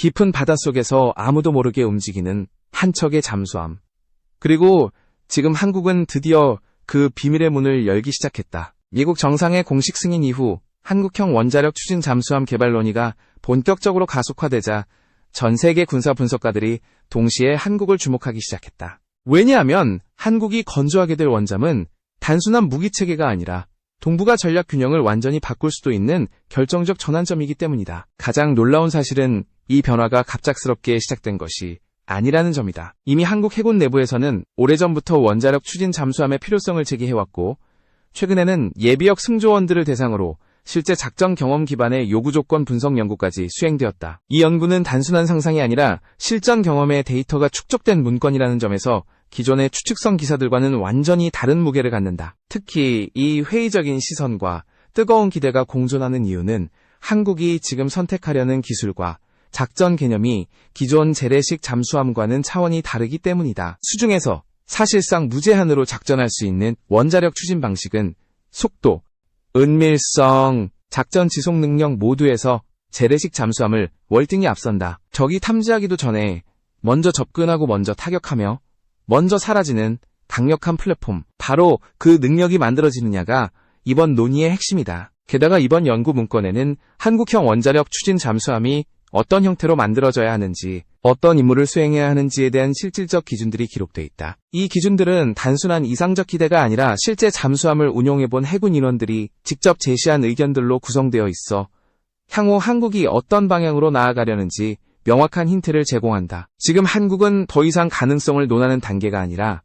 깊은 바닷속에서 아무도 모르게 움직이는 한 척의 잠수함. 그리고 지금 한국은 드디어 그 비밀의 문을 열기 시작했다. 미국 정상의 공식 승인 이후 한국형 원자력 추진 잠수함 개발 논의가 본격적으로 가속화되자 전 세계 군사 분석가들이 동시에 한국을 주목하기 시작했다. 왜냐하면 한국이 건조하게 될 원잠은 단순한 무기 체계가 아니라 동북아 전략 균형을 완전히 바꿀 수도 있는 결정적 전환점이기 때문이다. 가장 놀라운 사실은 이 변화가 갑작스럽게 시작된 것이 아니라는 점이다. 이미 한국 해군 내부에서는 오래전부터 원자력 추진 잠수함의 필요성을 제기해왔고, 최근에는 예비역 승조원들을 대상으로 실제 작전 경험 기반의 요구 조건 분석 연구까지 수행되었다. 이 연구는 단순한 상상이 아니라 실전 경험의 데이터가 축적된 문건이라는 점에서 기존의 추측성 기사들과는 완전히 다른 무게를 갖는다. 특히 이 회의적인 시선과 뜨거운 기대가 공존하는 이유는 한국이 지금 선택하려는 기술과 작전 개념이 기존 재래식 잠수함과는 차원이 다르기 때문이다. 수중에서 사실상 무제한으로 작전할 수 있는 원자력 추진 방식은 속도, 은밀성, 작전 지속 능력 모두에서 재래식 잠수함을 월등히 앞선다. 적이 탐지하기도 전에 먼저 접근하고 먼저 타격하며 먼저 사라지는 강력한 플랫폼. 바로 그 능력이 만들어지느냐가 이번 논의의 핵심이다. 게다가 이번 연구 문건에는 한국형 원자력 추진 잠수함이 어떤 형태로 만들어져야 하는지, 어떤 임무를 수행해야 하는지에 대한 실질적 기준들이 기록돼 있다. 이 기준들은 단순한 이상적 기대가 아니라 실제 잠수함을 운용해본 해군 인원들이 직접 제시한 의견들로 구성되어 있어 향후 한국이 어떤 방향으로 나아가려는지 명확한 힌트를 제공한다. 지금 한국은 더 이상 가능성을 논하는 단계가 아니라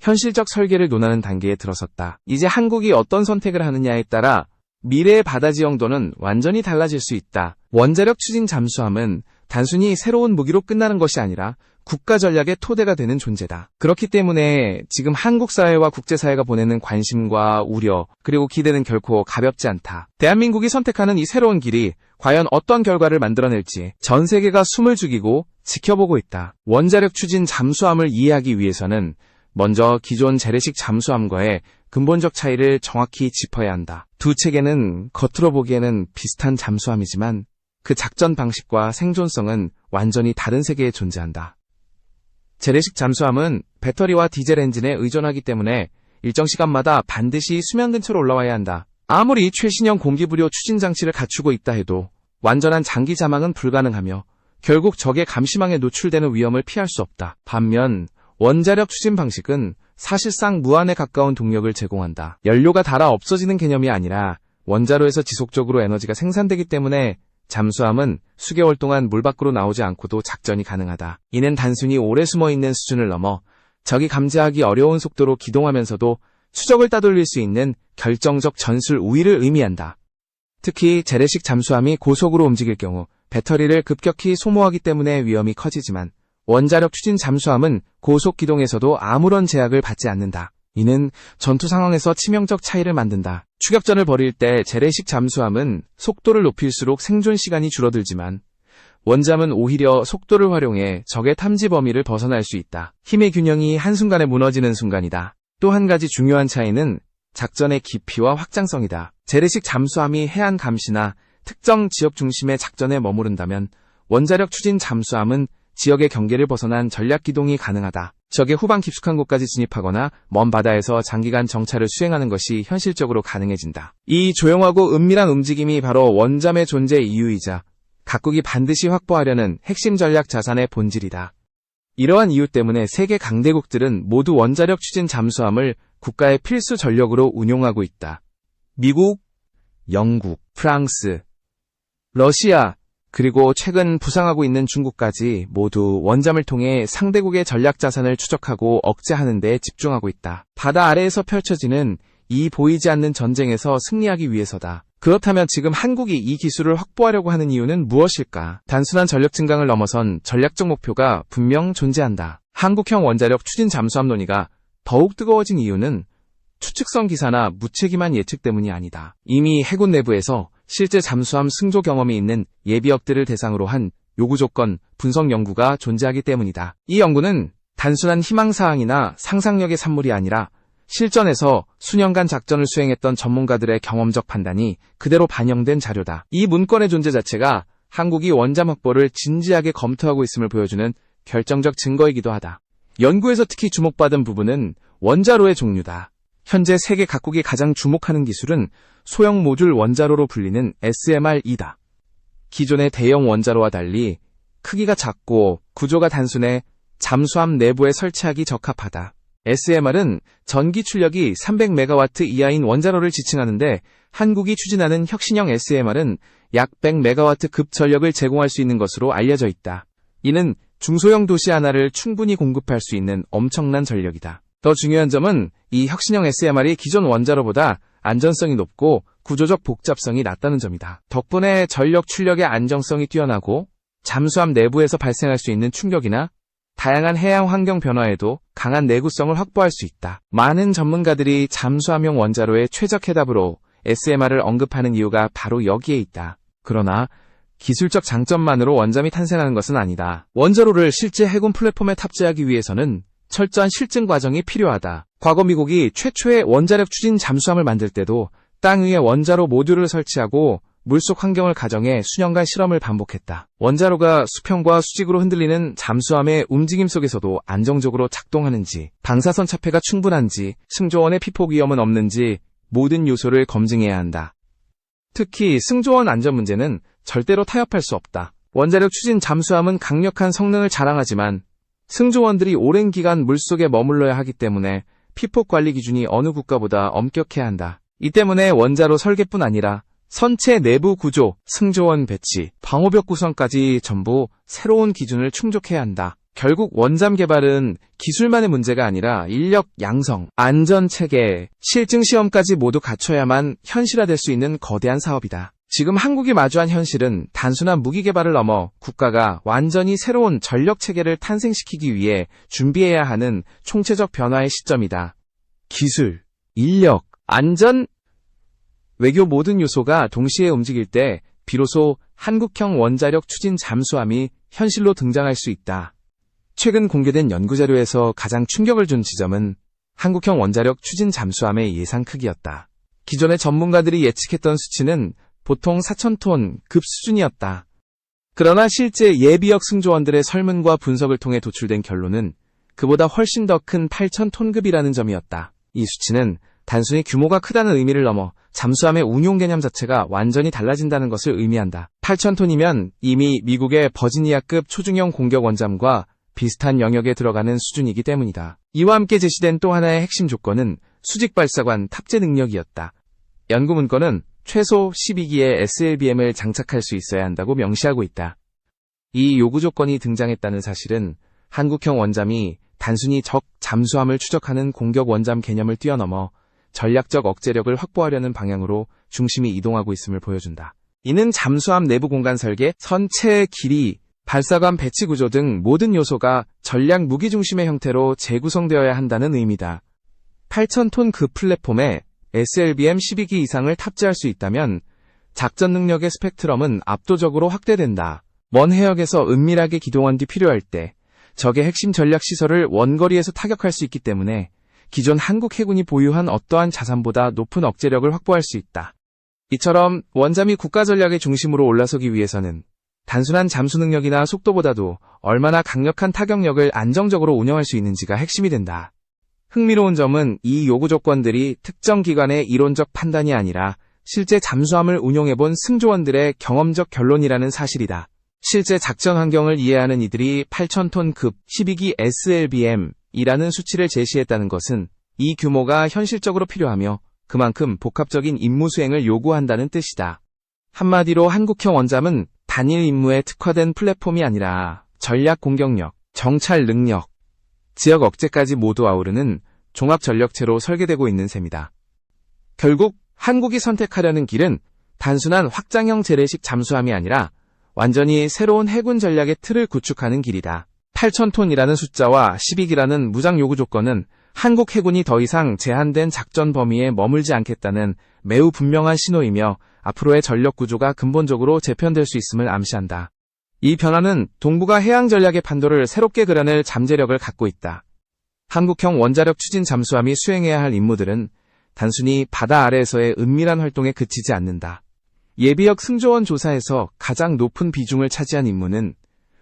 현실적 설계를 논하는 단계에 들어섰다. 이제 한국이 어떤 선택을 하느냐에 따라 미래의 바다 지형도는 완전히 달라질 수 있다. 원자력 추진 잠수함은 단순히 새로운 무기로 끝나는 것이 아니라 국가 전략의 토대가 되는 존재다. 그렇기 때문에 지금 한국 사회와 국제 사회가 보내는 관심과 우려, 그리고 기대는 결코 가볍지 않다. 대한민국이 선택하는 이 새로운 길이 과연 어떤 결과를 만들어낼지 전 세계가 숨을 죽이고 지켜보고 있다. 원자력 추진 잠수함을 이해하기 위해서는 먼저 기존 재래식 잠수함과의 근본적 차이를 정확히 짚어야 한다. 두 체계는 겉으로 보기에는 비슷한 잠수함이지만 그 작전 방식과 생존성은 완전히 다른 세계에 존재한다. 재래식 잠수함은 배터리와 디젤 엔진에 의존하기 때문에 일정 시간마다 반드시 수면 근처로 올라와야 한다. 아무리 최신형 공기부료 추진 장치를 갖추고 있다 해도 완전한 장기 자망은 불가능하며 결국 적의 감시망에 노출되는 위험을 피할 수 없다. 반면 원자력 추진 방식은 사실상 무한에 가까운 동력을 제공한다. 연료가 닳아 없어지는 개념이 아니라 원자로에서 지속적으로 에너지가 생산되기 때문에 잠수함은 수개월 동안 물 밖으로 나오지 않고도 작전이 가능하다. 이는 단순히 오래 숨어 있는 수준을 넘어 적이 감지하기 어려운 속도로 기동하면서도 추적을 따돌릴 수 있는 결정적 전술 우위를 의미한다. 특히 재래식 잠수함이 고속으로 움직일 경우 배터리를 급격히 소모하기 때문에 위험이 커지지만 원자력 추진 잠수함은 고속 기동에서도 아무런 제약을 받지 않는다. 이는 전투 상황에서 치명적 차이를 만든다. 추격전을 벌일 때 재래식 잠수함은 속도를 높일수록 생존 시간이 줄어들지만 원잠은 오히려 속도를 활용해 적의 탐지 범위를 벗어날 수 있다. 힘의 균형이 한순간에 무너지는 순간이다. 또 한 가지 중요한 차이는 작전의 깊이와 확장성이다. 재래식 잠수함이 해안 감시나 특정 지역 중심의 작전에 머무른다면 원자력 추진 잠수함은 지역의 경계를 벗어난 전략 기동이 가능하다. 적의 후방 깊숙한 곳까지 진입하거나 먼 바다에서 장기간 정찰을 수행하는 것이 현실적으로 가능해진다. 이 조용하고 은밀한 움직임이 바로 원잠의 존재 이유이자 각국이 반드시 확보하려는 핵심 전략 자산의 본질이다. 이러한 이유 때문에 세계 강대국들은 모두 원자력 추진 잠수함을 국가의 필수 전력으로 운용하고 있다. 미국, 영국, 프랑스, 러시아, 그리고 최근 부상하고 있는 중국까지 모두 원잠을 통해 상대국의 전략 자산을 추적하고 억제하는 데 집중하고 있다. 바다 아래에서 펼쳐지는 이 보이지 않는 전쟁에서 승리하기 위해서다. 그렇다면 지금 한국이 이 기술을 확보하려고 하는 이유는 무엇일까? 단순한 전력 증강을 넘어선 전략적 목표가 분명 존재한다. 한국형 원자력 추진 잠수함 논의가 더욱 뜨거워진 이유는 추측성 기사나 무책임한 예측 때문이 아니다. 이미 해군 내부에서 실제 잠수함 승조 경험이 있는 예비역들을 대상으로 한 요구 조건 분석 연구가 존재하기 때문이다. 이 연구는 단순한 희망사항이나 상상력의 산물이 아니라 실전에서 수년간 작전을 수행했던 전문가들의 경험적 판단이 그대로 반영된 자료다. 이 문건의 존재 자체가 한국이 원잠 확보를 진지하게 검토하고 있음을 보여주는 결정적 증거이기도 하다. 연구에서 특히 주목받은 부분은 원자로의 종류다. 현재 세계 각국이 가장 주목하는 기술은 소형 모듈 원자로로 불리는 SMR이다. 기존의 대형 원자로와 달리 크기가 작고 구조가 단순해 잠수함 내부에 설치하기 적합하다. SMR은 전기 출력이 300메가와트 이하인 원자로를 지칭하는데 한국이 추진하는 혁신형 SMR은 약 100메가와트 급 전력을 제공할 수 있는 것으로 알려져 있다. 이는 중소형 도시 하나를 충분히 공급할 수 있는 엄청난 전력이다. 더 중요한 점은 이 혁신형 SMR이 기존 원자로보다 안전성이 높고 구조적 복잡성이 낮다는 점이다. 덕분에 전력 출력의 안정성이 뛰어나고 잠수함 내부에서 발생할 수 있는 충격이나 다양한 해양 환경 변화에도 강한 내구성을 확보할 수 있다. 많은 전문가들이 잠수함용 원자로의 최적 해답으로 SMR을 언급하는 이유가 바로 여기에 있다. 그러나 기술적 장점만으로 원잠이 탄생하는 것은 아니다. 원자로를 실제 해군 플랫폼에 탑재하기 위해서는 철저한 실증 과정이 필요하다. 과거 미국이 최초의 원자력 추진 잠수함을 만들 때도 땅 위에 원자로 모듈을 설치하고 물속 환경을 가정해 수년간 실험을 반복했다. 원자로가 수평과 수직으로 흔들리는 잠수함의 움직임 속에서도 안정적으로 작동하는지, 방사선 차폐가 충분한지, 승조원의 피폭 위험은 없는지 모든 요소를 검증해야 한다. 특히 승조원 안전 문제는 절대로 타협할 수 없다. 원자력 추진 잠수함은 강력한 성능을 자랑하지만 승조원들이 오랜 기간 물속에 머물러야 하기 때문에 피폭 관리 기준이 어느 국가보다 엄격해야 한다. 이 때문에 원자로 설계뿐 아니라 선체 내부 구조, 승조원 배치, 방호벽 구성까지 전부 새로운 기준을 충족해야 한다. 결국 원잠 개발은 기술만의 문제가 아니라 인력 양성, 안전 체계, 실증 시험까지 모두 갖춰야만 현실화될 수 있는 거대한 사업이다. 지금 한국이 마주한 현실은 단순한 무기 개발을 넘어 국가가 완전히 새로운 전력 체계를 탄생시키기 위해 준비해야 하는 총체적 변화의 시점이다. 기술, 인력, 안전, 외교 모든 요소가 동시에 움직일 때 비로소 한국형 원자력 추진 잠수함이 현실로 등장할 수 있다. 최근 공개된 연구자료에서 가장 충격을 준 지점은 한국형 원자력 추진 잠수함의 예상 크기였다. 기존의 전문가들이 예측했던 수치는 보통 4,000톤 급 수준이었다. 그러나 실제 예비역 승조원들의 설문과 분석을 통해 도출된 결론은 그보다 훨씬 더 큰 8,000톤급이라는 점이었다. 이 수치는 단순히 규모가 크다는 의미를 넘어 잠수함의 운용 개념 자체가 완전히 달라진다는 것을 의미한다. 8,000톤이면 이미 미국의 버지니아급 초중형 공격 원잠과 비슷한 영역에 들어가는 수준이기 때문이다. 이와 함께 제시된 또 하나의 핵심 조건은 수직 발사관 탑재 능력이었다. 연구 문건은 최소 12기의 SLBM을 장착할 수 있어야 한다고 명시하고 있다. 이 요구 조건이 등장했다는 사실은 한국형 원잠이 단순히 적 잠수함을 추적하는 공격 원잠 개념을 뛰어넘어 전략적 억제력을 확보하려는 방향으로 중심이 이동하고 있음을 보여준다. 이는 잠수함 내부 공간 설계, 선체의 길이, 발사관 배치 구조 등 모든 요소가 전략 무기 중심의 형태로 재구성되어야 한다는 의미다. 8,000톤 그 플랫폼에 SLBM 12기 이상을 탑재할 수 있다면 작전 능력의 스펙트럼은 압도적으로 확대된다. 먼 해역에서 은밀하게 기동한 뒤 필요할 때 적의 핵심 전략 시설을 원거리에서 타격할 수 있기 때문에 기존 한국 해군이 보유한 어떠한 자산보다 높은 억제력을 확보할 수 있다. 이처럼 원잠이 국가 전략의 중심으로 올라서기 위해서는 단순한 잠수 능력이나 속도보다도 얼마나 강력한 타격력을 안정적으로 운영할 수 있는지가 핵심이 된다. 흥미로운 점은 이 요구 조건들이 특정 기관의 이론적 판단이 아니라 실제 잠수함을 운용해본 승조원들의 경험적 결론이라는 사실이다. 실제 작전 환경을 이해하는 이들이 8,000톤 급 12기 SLBM 이라는 수치를 제시했다는 것은 이 규모가 현실적으로 필요하며 그만큼 복합적인 임무 수행을 요구한다는 뜻이다. 한마디로 한국형 원잠은 단일 임무에 특화된 플랫폼이 아니라 전략 공격력, 정찰 능력, 지역 억제까지 모두 아우르는 종합 전력체로 설계되고 있는 셈이다. 결국 한국이 선택하려는 길은 단순한 확장형 재래식 잠수함이 아니라 완전히 새로운 해군 전략의 틀을 구축하는 길이다. 8,000톤이라는 숫자와 12기라는 무장 요구 조건은 한국 해군이 더 이상 제한된 작전 범위에 머물지 않겠다는 매우 분명한 신호이며 앞으로의 전력 구조가 근본적으로 재편될 수 있음을 암시한다. 이 변화는 동북아 해양 전략의 판도를 새롭게 그려낼 잠재력을 갖고 있다. 한국형 원자력 추진 잠수함이 수행해야 할 임무들은 단순히 바다 아래에서의 은밀한 활동에 그치지 않는다. 예비역 승조원 조사에서 가장 높은 비중을 차지한 임무는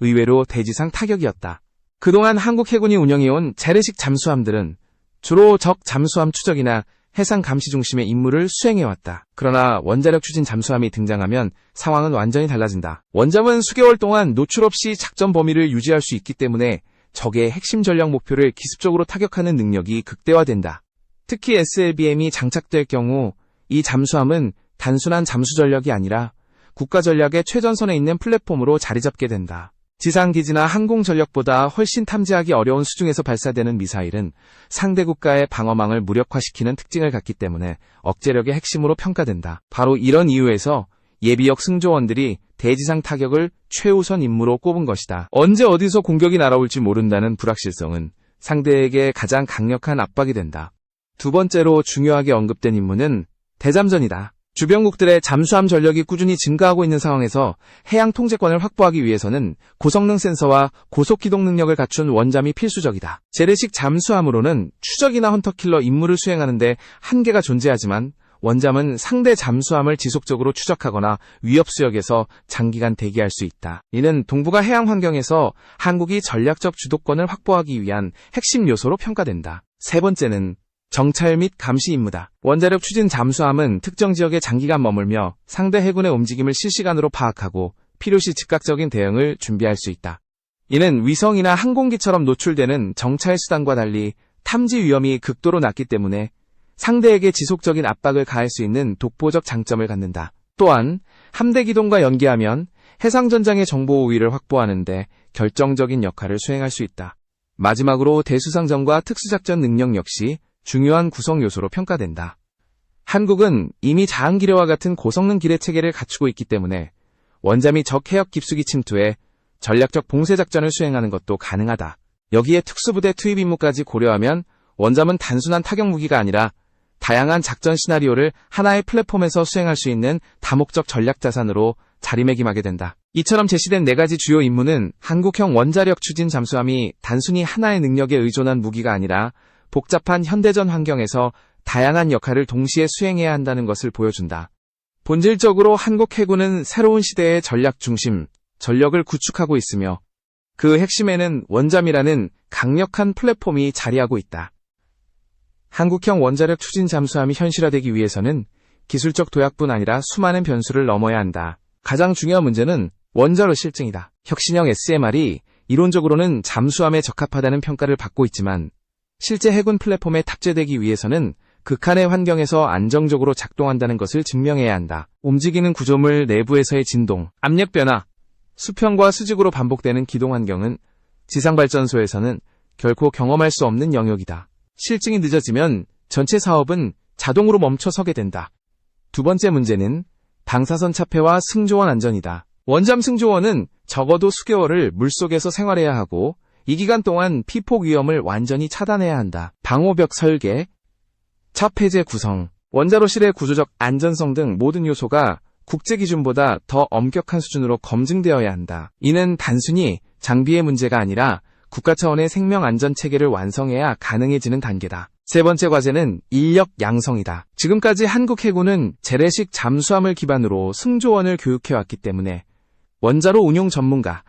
의외로 대지상 타격이었다. 그동안 한국 해군이 운영해온 재래식 잠수함들은 주로 적 잠수함 추적이나 해상 감시 중심의 임무를 수행해왔다. 그러나 원자력 추진 잠수함이 등장하면 상황은 완전히 달라진다. 원잠은 수개월 동안 노출 없이 작전 범위를 유지할 수 있기 때문에 적의 핵심 전략 목표를 기습적으로 타격하는 능력이 극대화된다. 특히 SLBM이 장착될 경우 이 잠수함은 단순한 잠수 전력이 아니라 국가 전략의 최전선에 있는 플랫폼으로 자리 잡게 된다. 지상기지나 항공전력보다 훨씬 탐지하기 어려운 수중에서 발사되는 미사일은 상대 국가의 방어망을 무력화시키는 특징을 갖기 때문에 억제력의 핵심으로 평가된다. 바로 이런 이유에서 예비역 승조원들이 대지상 타격을 최우선 임무로 꼽은 것이다. 언제 어디서 공격이 날아올지 모른다는 불확실성은 상대에게 가장 강력한 압박이 된다. 두 번째로 중요하게 언급된 임무는 대잠전이다. 주변국들의 잠수함 전력이 꾸준히 증가하고 있는 상황에서 해양 통제권을 확보하기 위해서는 고성능 센서와 고속 기동 능력을 갖춘 원잠이 필수적이다. 재래식 잠수함으로는 추적이나 헌터킬러 임무를 수행하는데 한계가 존재하지만 원잠은 상대 잠수함을 지속적으로 추적하거나 위협 수역에서 장기간 대기할 수 있다. 이는 동북아 해양 환경에서 한국이 전략적 주도권을 확보하기 위한 핵심 요소로 평가된다. 세 번째는 정찰 및 감시 임무다. 원자력 추진 잠수함은 특정 지역에 장기간 머물며 상대 해군의 움직임을 실시간으로 파악하고 필요시 즉각적인 대응을 준비할 수 있다. 이는 위성이나 항공기처럼 노출되는 정찰 수단과 달리 탐지 위험이 극도로 낮기 때문에 상대에게 지속적인 압박을 가할 수 있는 독보적 장점을 갖는다. 또한 함대 기동과 연계하면 해상 전장의 정보 우위를 확보하는데 결정적인 역할을 수행할 수 있다. 마지막으로 대수상전과 특수작전 능력 역시 중요한 구성 요소로 평가된다. 한국은 이미 자항기뢰와 같은 고성능 기뢰 체계를 갖추고 있기 때문에 원잠이 적 해역 깊숙이 침투해 전략적 봉쇄 작전을 수행하는 것도 가능하다. 여기에 특수부대 투입 임무까지 고려하면 원잠은 단순한 타격 무기가 아니라 다양한 작전 시나리오를 하나의 플랫폼에서 수행할 수 있는 다목적 전략 자산으로 자리매김하게 된다. 이처럼 제시된 네 가지 주요 임무는 한국형 원자력 추진 잠수함이 단순히 하나의 능력에 의존한 무기가 아니라 복잡한 현대전 환경에서 다양한 역할을 동시에 수행해야 한다는 것을 보여준다. 본질적으로 한국 해군은 새로운 시대의 전략 중심, 전력을 구축하고 있으며 그 핵심에는 원잠이라는 강력한 플랫폼이 자리하고 있다. 한국형 원자력 추진 잠수함이 현실화되기 위해서는 기술적 도약뿐 아니라 수많은 변수를 넘어야 한다. 가장 중요한 문제는 원자로 실증이다. 혁신형 SMR이 이론적으로는 잠수함에 적합하다는 평가를 받고 있지만 실제 해군 플랫폼에 탑재되기 위해서는 극한의 환경에서 안정적으로 작동한다는 것을 증명해야 한다. 움직이는 구조물 내부에서의 진동, 압력 변화, 수평과 수직으로 반복되는 기동 환경은 지상발전소에서는 결코 경험할 수 없는 영역이다. 실증이 늦어지면 전체 사업은 자동으로 멈춰서게 된다. 두 번째 문제는 방사선 차폐와 승조원 안전이다. 원잠 승조원은 적어도 수개월을 물속에서 생활해야 하고 이 기간 동안 피폭 위험을 완전히 차단해야 한다. 방호벽 설계, 차폐제 구성, 원자로실의 구조적 안전성 등 모든 요소가 국제 기준보다 더 엄격한 수준으로 검증되어야 한다. 이는 단순히 장비의 문제가 아니라 국가 차원의 생명 안전 체계를 완성해야 가능해지는 단계다. 세 번째 과제는 인력 양성이다. 지금까지 한국 해군은 재래식 잠수함을 기반으로 승조원을 교육해왔기 때문에 원자로 운용 전문가,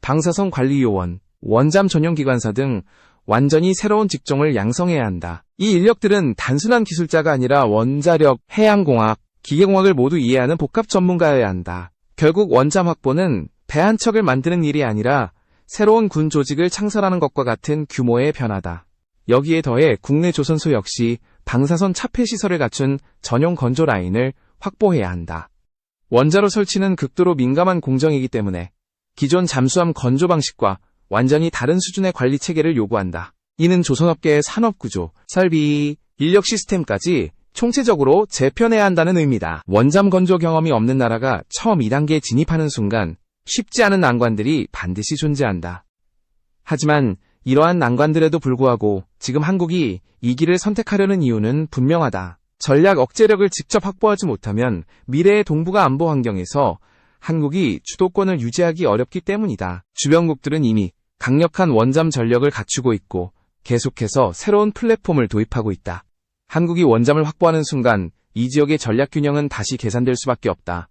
방사선 관리 요원, 원잠 전용 기관사 등 완전히 새로운 직종을 양성해야 한다. 이 인력들은 단순한 기술자가 아니라 원자력, 해양공학, 기계공학을 모두 이해하는 복합 전문가여야 한다. 결국 원잠 확보는 배 한 척을 만드는 일이 아니라 새로운 군 조직을 창설하는 것과 같은 규모의 변화다. 여기에 더해 국내 조선소 역시 방사선 차폐 시설을 갖춘 전용 건조 라인을 확보해야 한다. 원자로 설치는 극도로 민감한 공정이기 때문에 기존 잠수함 건조 방식과 완전히 다른 수준의 관리 체계를 요구한다. 이는 조선업계의 산업 구조, 설비, 인력 시스템까지 총체적으로 재편해야 한다는 의미다. 원잠 건조 경험이 없는 나라가 처음 2단계에 진입하는 순간 쉽지 않은 난관들이 반드시 존재한다. 하지만 이러한 난관들에도 불구하고 지금 한국이 이 길을 선택하려는 이유는 분명하다. 전략 억제력을 직접 확보하지 못하면 미래의 동북아 안보 환경에서 한국이 주도권을 유지하기 어렵기 때문이다. 주변국들은 이미 강력한 원잠 전력을 갖추고 있고 계속해서 새로운 플랫폼을 도입하고 있다. 한국이 원잠을 확보하는 순간 이 지역의 전략 균형은 다시 계산될 수밖에 없다.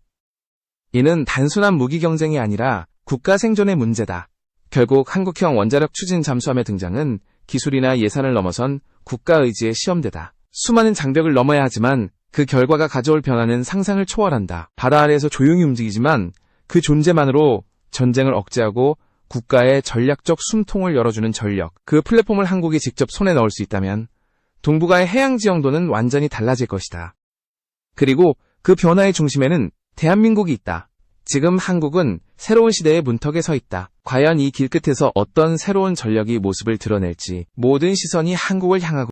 이는 단순한 무기 경쟁이 아니라 국가 생존의 문제다. 결국 한국형 원자력 추진 잠수함의 등장은 기술이나 예산을 넘어선 국가 의지의 시험대다. 수많은 장벽을 넘어야 하지만 그 결과가 가져올 변화는 상상을 초월한다. 바다 아래에서 조용히 움직이지만 그 존재만으로 전쟁을 억제하고 국가의 전략적 숨통을 열어주는 전력. 그 플랫폼을 한국이 직접 손에 넣을 수 있다면 동북아의 해양 지형도는 완전히 달라질 것이다. 그리고 그 변화의 중심에는 대한민국이 있다. 지금 한국은 새로운 시대의 문턱에 서 있다. 과연 이 길 끝에서 어떤 새로운 전력이 모습을 드러낼지 모든 시선이 한국을 향하고